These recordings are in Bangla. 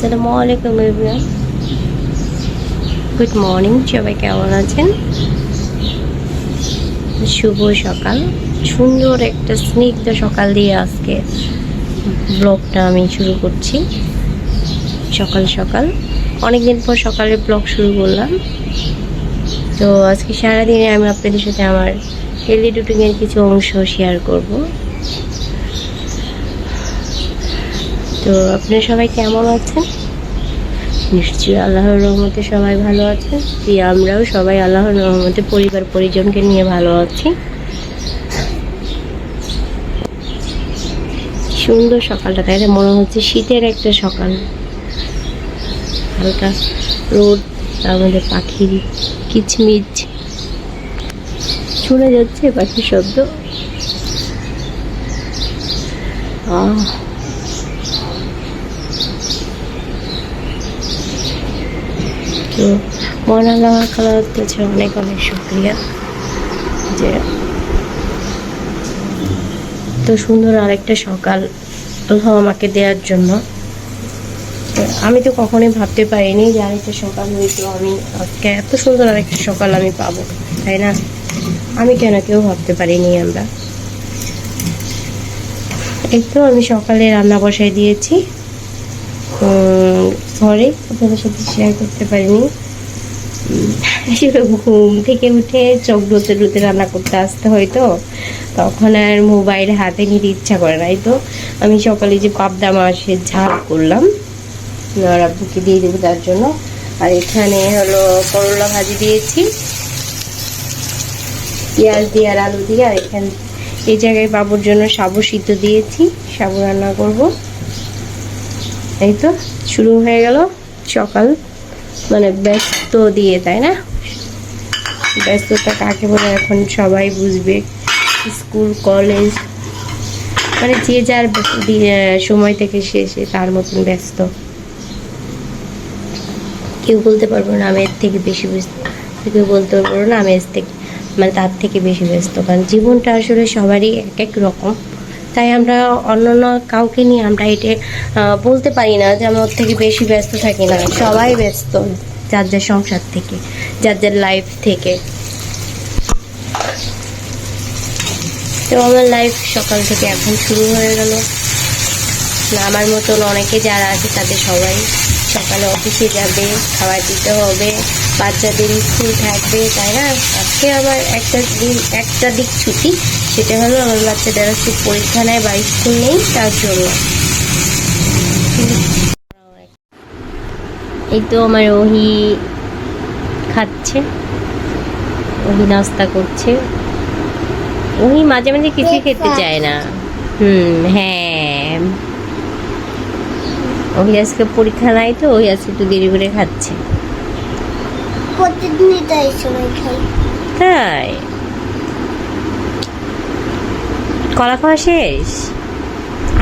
আসসালামু আলাইকুম এভরিওয়ান। গুড মর্নিং সবাই কেমন আছেন? শুভ সকাল। সুন্দর একটা স্নিগ্ধ সকাল দিয়ে আজকে ব্লগটা আমি শুরু করছি। সকাল সকাল। অনেকদিন পর সকালে ব্লগ শুরু করলাম। তো আজকে সারাদিনে আমি আপনাদের সাথে আমার হেলদি রুটিনের কিছু অংশ শেয়ার করব। তো আপনারা সবাই কেমন আছেন? নিশ্চয়ই আল্লাহর রহমতে সবাই ভালো আছেন জি আমরাও সবাই আল্লাহর রহমতে পরিবার পরিজনকে নিয়ে ভালো আছি। সুন্দর সকালটা, তাই? মনে হচ্ছে শীতের একটা সকাল। হালকা রোদ, তার মধ্যে পাখির কিচমিচ। শোনা যাচ্ছে পাখির শব্দ। আহ। তো মন আল্লাহ খালার কাছে অনেক অনেক শুক্রিয়া যে তো সুন্দর আরেকটা সকাল আল্লাহ আমাকে দেওয়ার জন্য। আমি তো কখনোই ভাবতে পারিনি যে আরেকটা সকাল হয়েছিল আমি এত সুন্দর আরেকটা সকাল আমি পাবো, তাই না? আমি কেন কেউ ভাবতে পারিনি আমরা। এই তো আমি সকালে রান্না বসাই দিয়েছি। সরি আপনাদের সাথে শেয়ার করতে পারিনি। ঘুম থেকে উঠে চোখ ডুতে ডুতে রান্না করতে আসতে হয় তো। তখন আর মোবাইল হাতে নিতে ইচ্ছা করে নাই তো। আমি সকালে যে পাবদা মাছের ঝাল করলাম, আর আব্বুকে দিয়ে দেবো তার জন্য। আর এখানে হলো করলা ভাজি দিয়েছি, পেঁয়াজ দিয়ে আর আলু দিয়ে। আর এখানে এই জায়গায় বাবুর জন্য সাবু সিদ্ধ দিয়েছি, সাবু রান্না করব। এই তো শুরু হয়ে গেল সকাল। মানে ব্যস্ত দিয়ে, তাই না? ব্যস্ততা কাকে বলে এখন সবাই বুঝবে। স্কুল, কলেজ মানে যে যার সময় থেকে শেষে তার মতন ব্যস্ত। কেউ বলতে পারব না, আমি এর থেকে বেশি ব্যস্ত কেউ বলতে পারব না, আমি এর থেকে মানে তার থেকে বেশি ব্যস্ত। কারণ জীবনটা আসলে সবারই এক এক রকম। তাই আমরা অন্য অন্য কাউকে নিয়ে আমরা এটা বলতে পারি না যে আমরা ওর থেকে বেশি ব্যস্ত থাকি না। সবাই ব্যস্ত যার যার সংসার থেকে, যার যার লাইফ থেকে। তো আমার লাইফ সকাল থেকে এখন শুরু হয়ে গেল। আমার মতন অনেকে যারা আছে তাদের সবাই সকালে অফিসে যাবে খাবার দিতে হবে বাচ্চাদের স্কুল থাকবে তাই না? আজকে আমার একটা দিন একটা দিক ছুটি সেটা হলো আমার বাচ্চাদের আজকে পরীক্ষা নেয় বা স্কুল নেই তার জন্য। এই তো আমার ওহি খাচ্ছে ওহি নাস্তা করছে। ওহি মাঝে মাঝে কিছু খেতে চায় না। হুম হ্যাঁ। ওই আজকে পরীক্ষা নাই তো ওই আজকে একটু দেরি করে খাচ্ছে। প্রতিদিনই তো এই সময় খাই। তাই? কলা খাওয়া শেষ?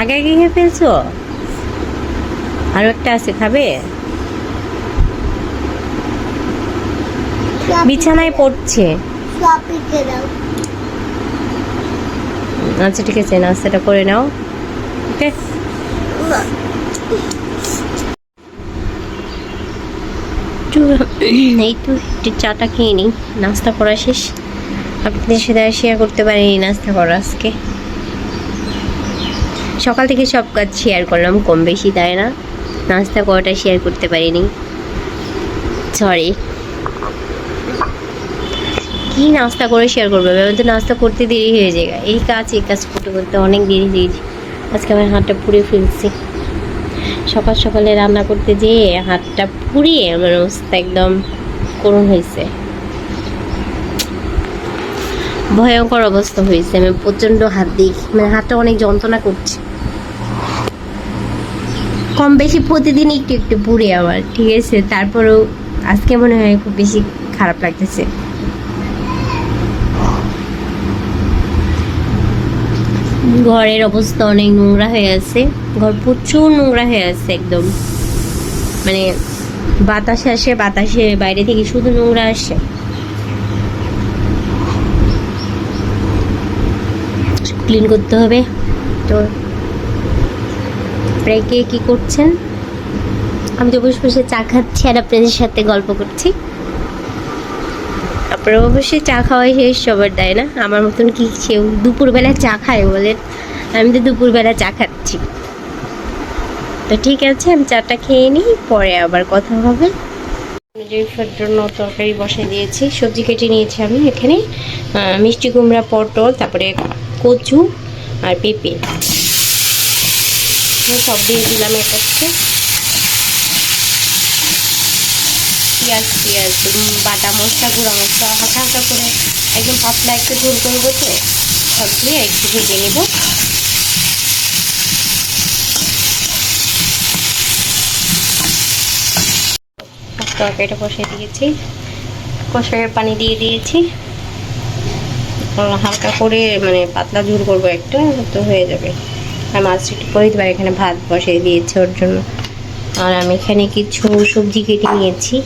আগে আগে খেয়ে ফেলছো? আরও একটা আছে খাবে? বিছানায় পড়ছে। আচ্ছা ঠিক আছে নাস্তাটা করে নাও। ওকে? এই তো, একটু চাটা খেয়ে নিই। নাস্তা করা শেষ। আপনাদের সাথে আর শেয়ার করতে পারিনি নাস্তা করা আজকে। সকাল থেকে সব কাজ শেয়ার করলাম, কম বেশি তাই না? নাস্তা করাটা শেয়ার করতে পারিনি। সরি কি নাস্তা করে শেয়ার করব? এবার তো নাস্তা করতে দেরি হয়ে যায়। এই কাজ এই কাজ করতে করতে অনেক দেরি হয়ে আজকে আমার হাতটা পুড়ে ফেলছি। সকাল সকালে রান্না করতে যেয়ে হাতটা পুড়িয়ে আমার অবস্থা একদম করুণ হয়েছে। ভয়ঙ্কর অবস্থা হয়েছে। আমি প্রচণ্ড হাত দিই মানে হাতটা অনেক যন্ত্রণা করছে। কম বেশি প্রতিদিন একটু একটু পুড়ে আমার ঠিক আছে? তারপরেও আজকে মনে হয় খুব বেশি খারাপ লাগতেছে। ঘরের অবস্থা অনেক নোংরা হয়ে আছে। ঘর প্রচুর নোংরা হয়ে আছে একদম। মানে বাতাসে আসে, বাতাসে বাইরে থেকে শুধু নোংরা আসে। ক্লিন করতে হবে। তো প্রায় কে কী করছেন? আমি তো বসে বসে চা খাচ্ছি আর আপনাদের সাথে গল্প করছি। আপনারা অবশ্যই চা খাওয়াই শেষ সবার দেয় না। আমার মতন কি কেউ দুপুরবেলা চা খায় বলেন? আমি তো দুপুরবেলা চা খাচ্ছি। তো ঠিক আছে, আমি চাটা খেয়ে নিই, পরে আবার কথা হবে। জয়ফার জন্য তরকারি বসে দিয়েছি, সবজি কেটে নিয়েছি আমি এখানে। মিষ্টি কুমড়া, পটল, তারপরে কচু আর পেঁপে। সব দিয়ে দিলাম এক কাছে পেঁয়াজ পেঁয়াজ বাটা মশলা, গুঁড়া মশলা, হালকা হালকা করে একদম পাতলা একটু ঝোল করব তো। সব দিয়ে একটু ভেজে নেব। তরকারিটা কষিয়ে দিয়েছি। কষাইয়ের পানি দিয়ে দিয়েছি। হালকা করে মানে পাতলা ঝোল করব একটা, তো হয়ে যাবে। আর মাছ একটু করে এখানে ভাত বসিয়ে দিয়েছি ওর জন্য। আর আমি এখানে কিছু সবজি কেটে নিয়েছি।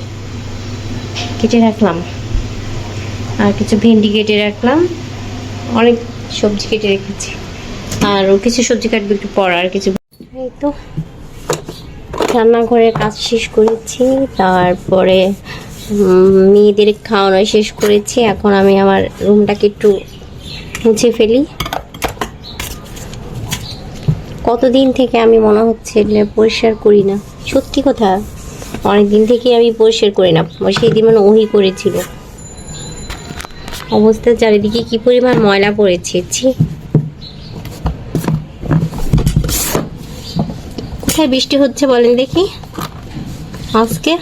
কেটে রাখলাম। আর কিছু ভেন্ডি কেটে রাখলাম। অনেক সবজি কেটে রেখেছি। আর কিছু সবজি কাটবে একটু পর, আর কিছু এই তো। রান্নাঘরে কাজ শেষ করেছি। তারপরে মেয়েদের খাওয়ানো শেষ করেছি। এখন আমি আমার রুমটাকে একটু মুছে ফেলি। কতদিন থেকে আমি মনে হচ্ছে পরিষ্কার করি না? সত্যি কথা। অনেক দিন থেকে আমি পরিষ্কার করি না। সেই দিন মানে ওহি করেছিল। অবস্থা চারিদিকে কি পরিমাণ ময়লা পড়েছে, ছি। কোথায় বৃষ্টি হচ্ছে বলেন দেখি? আজকে?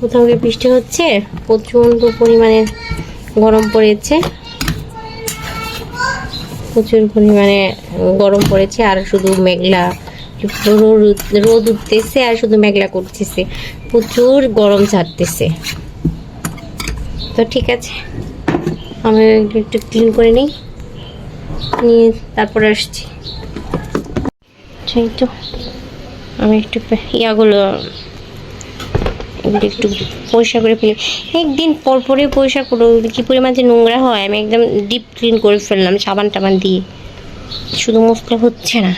কোথাও বৃষ্টি হচ্ছে? প্রচণ্ড পরিমাণে গরম পড়েছে। প্রচুর পরিমাণে গরম পড়েছে, আর শুধু মেঘলা। রোদ উঠতেছে আর শুধু মেঘলা করতেছে। প্রচুর গরম ছাড়তেছে। তো ঠিক আছে। আমি একটু ক্লিন করে নিই। নিয়ে তারপরে আসছি। সেই তো, আমি একটু ইয়াগুলো একটু পরিষ্কার করে ফেলি। একদিন পর পরে পরিষ্কার করো কি পরিমাণ যে নোংরা হয়, আমি একদম ডিপ ক্লিন করে ফেললাম সাবান টাবান দিয়ে। শুধু মুছলে হচ্ছে না।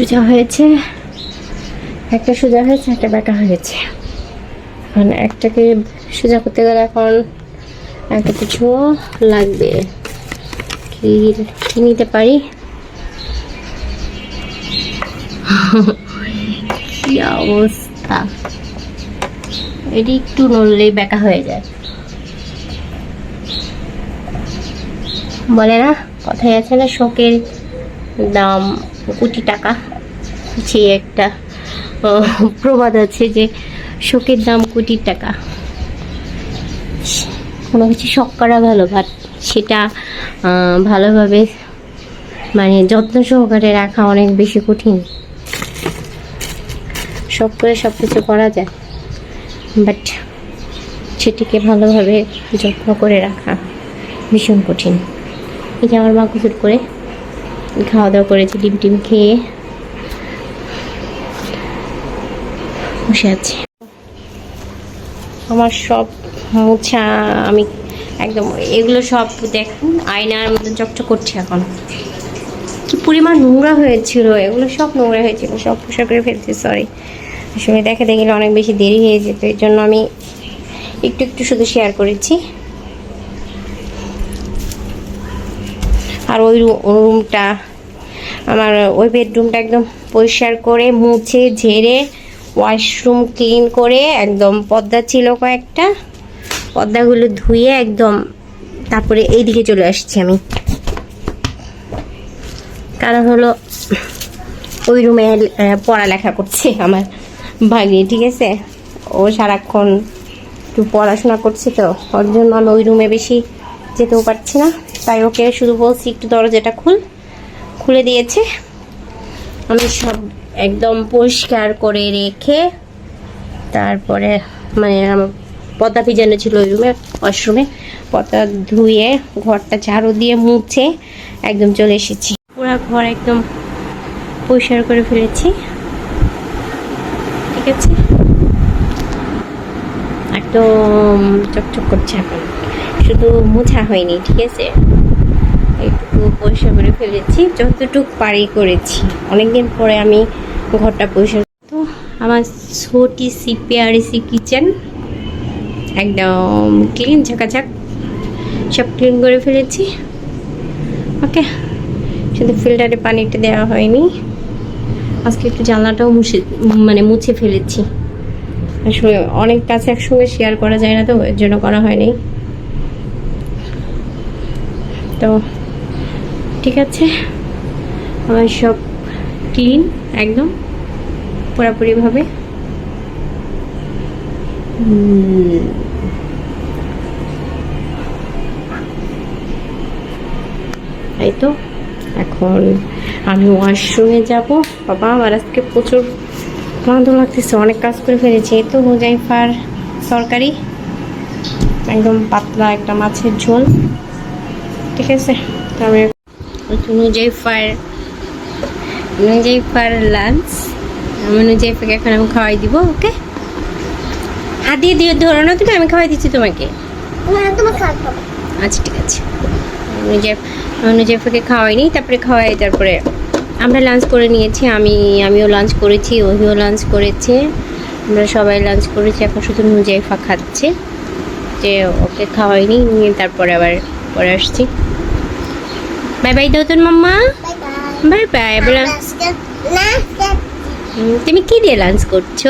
সোজা হয়েছে। একটা সোজা হয়েছে, একটা বেঁকা হয়েছে। এখন একটাকে সোজা করতে গেলে এখন একটা কিছু লাগবে। কি নিতে পারি? কি অবস্থা? এটি একটু নড়লেই বেঁকা হয়ে যায়। বলে না, কথাই আছে না, শোকের দাম। কোটি টাকা। যে একটা প্রবাদ আছে যে শোকের দাম কোটি টাকা। কোনো কিছু শখ করা ভালো বাট সেটা ভালোভাবে মানে যত্ন সহকারে রাখা অনেক বেশি কঠিন। শখ করে সব কিছু করা যায় বাট সেটিকে ভালোভাবে যত্ন করে রাখা ভীষণ কঠিন। যে আমার মা কুচুর করে খাওয়া দাওয়া করেছি ডিম টিম খেয়ে। বসে আছি। আমার সব মোছা আমি একদম এগুলো সব দেখুন, আয়নার মধ্যে চকচক করছে এখন। কি পরিমাণ নোংরা হয়েছিল, এগুলো সব নোংরা হয়েছিল, সব পোশাক করে ফেলছি সরি আসলে দেখাতে গেলে অনেক বেশি দেরি হয়ে যেত এর জন্য আমি একটু একটু শুধু শেয়ার করেছি। আর ওই রুমটা, আমার ওই বেডরুমটা একদম পরিষ্কার করে মুছে, ঝেড়ে, ওয়াশরুম ক্লিন করে একদম পর্দা ছিল কয়েকটা পর্দাগুলো ধুয়ে একদম তারপরে এই দিকে চলে আসছি আমি। কারণ হলো ওই রুমে পড়ালেখা করছে আমার ভাগ্নি, ঠিক আছে? ও সারাক্ষণ একটু পড়াশোনা করছে তো, ওর জন্য আমি ওই রুমে বেশি যেতেও পারছি না। তাই ওকে শুধু বলছি, একটু দরজাটা খুল। খুলে দিয়েছে। আমি সব একদম পরিষ্কার করে রেখে তারপরে মানে আমার পর্দা ভিজানো ছিল ওই রুমে, ওয়াশরুমে। পর্দা ধুয়ে ঘরটা ঝাড়ু দিয়ে মুছে একদম চলে এসেছি। পুরো ঘর একদম পরিষ্কার করে ফেলেছি। ঠিক আছে? একদম চকচক করছে এখন। শুধু মোছা হয়নি, ঠিক আছে? একটু পরিষ্কার করে ফেলেছি, যতটুক পারি করেছি। অনেকদিন পরে আমি ঘরটা পরিষ্কার তো আমার ছোটি সিপিআরসি কিচেন, একদম ক্লিন ঝাঁকাঝাক, সব ক্লিন করে ফেলেছি। ওকে, শুধু ফিল্টারে পানিটা দেওয়া হয়নি। আজকে একটু জানলাটাও মুছে মানে মুছে ফেলেছি। আসলে অনেক কাছে একসঙ্গে শেয়ার করা যায় না তো, এর জন্য করা হয়নি। তো ঠিক আছে। আমার সব ক্লিন একদম, পুরোপুরিভাবে। এই তো, এখন আমি ওয়াশরুমে যাব। বাবা, আমার আজকে প্রচুর ক্লান্ত লাগতেছে, অনেক কাজ করে ফেলেছি। এই তো হুজাইফার সরকারি একদম পাতলা একটা মাছের ঝোল। ঠিক আছে? তো আমি নুজাইফার নুজাইফার লাঞ্চ আমি নুজাইফাকে এখন আমি খাওয়াই দিব ওকে হাত দিয়ে দিয়ে ধরো না তুমি আমি খাওয়াই দিচ্ছি তোমাকে। আচ্ছা ঠিক আছে। অনুজেফ অনুজেফকে খাওয়াইনি তারপরে খাওয়াই তারপরে আমরা লাঞ্চ করে নিয়েছি আমি আমিও লাঞ্চ করেছি ওহিও লাঞ্চ করেছে। আমরা সবাই লাঞ্চ করেছি এখন শুধু নুজাইফা খাচ্ছে। যে ওকে খাওয়াইনি নিয়ে তারপরে আবার পরে আসছি। বাই বাই দাও তোর মাম্মা বাই বাই বলে। তুমি কি দিয়ে লাঞ্চ করছ?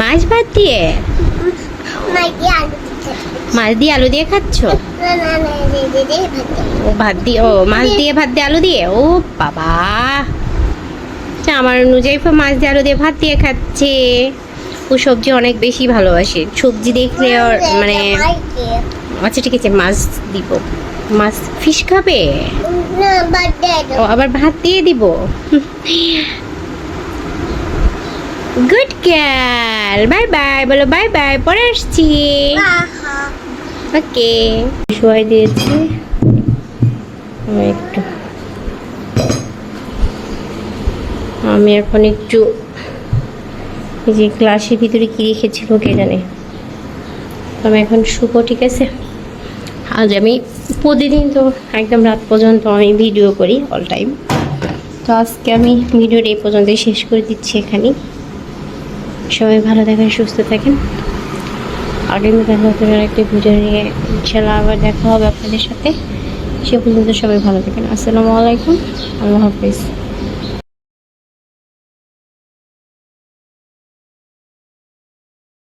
মাছ ভাত দিয়ে? মাছ দিয়ে আলু দিয়ে খাচ্ছো? ও ভাত দিয়ে ও মাছ দিয়ে ভাত দিয়ে আলু দিয়ে? ও বাবা। আচ্ছা, আমার নুজাইফা মাছ দিয়ে আলু দিয়ে ভাত দিয়ে খাচ্ছে। ও সবজি অনেক বেশি ভালোবাসে। সবজি দেখলে ওর মানে আচ্ছা ঠিক আছে মাছ দিব। মাছ ফিশ খাবে? ও আবার ভাত দিয়ে দিব। গুড গ্যাল বাই বাই বলো বাই বাই পরে আসছি। ওকে শোয়াই দিয়েছি। আমি একটু আমি এখন একটু এই যে গ্লাসের ভিতরে কি রেখেছিল কে জানে। আমি এখন শুভ ঠিক আছে? আজ আমি প্রতিদিন তো একদম রাত পর্যন্ত আমি ভিডিও করি অল টাইম তো আজকে আমি ভিডিওটা এই পর্যন্তই শেষ করে দিচ্ছি এখানে। সবাই ভালো থাকেন, সুস্থ থাকেন। আগামীকাল নতুন একটা ভিডিও নিয়ে। ইনশাল্লাহ আবার দেখা হবে আপনাদের সাথে। সে পর্যন্ত সবাই ভালো থাকেন। আসসালামু আলাইকুম। আল্লাহ হাফিজ।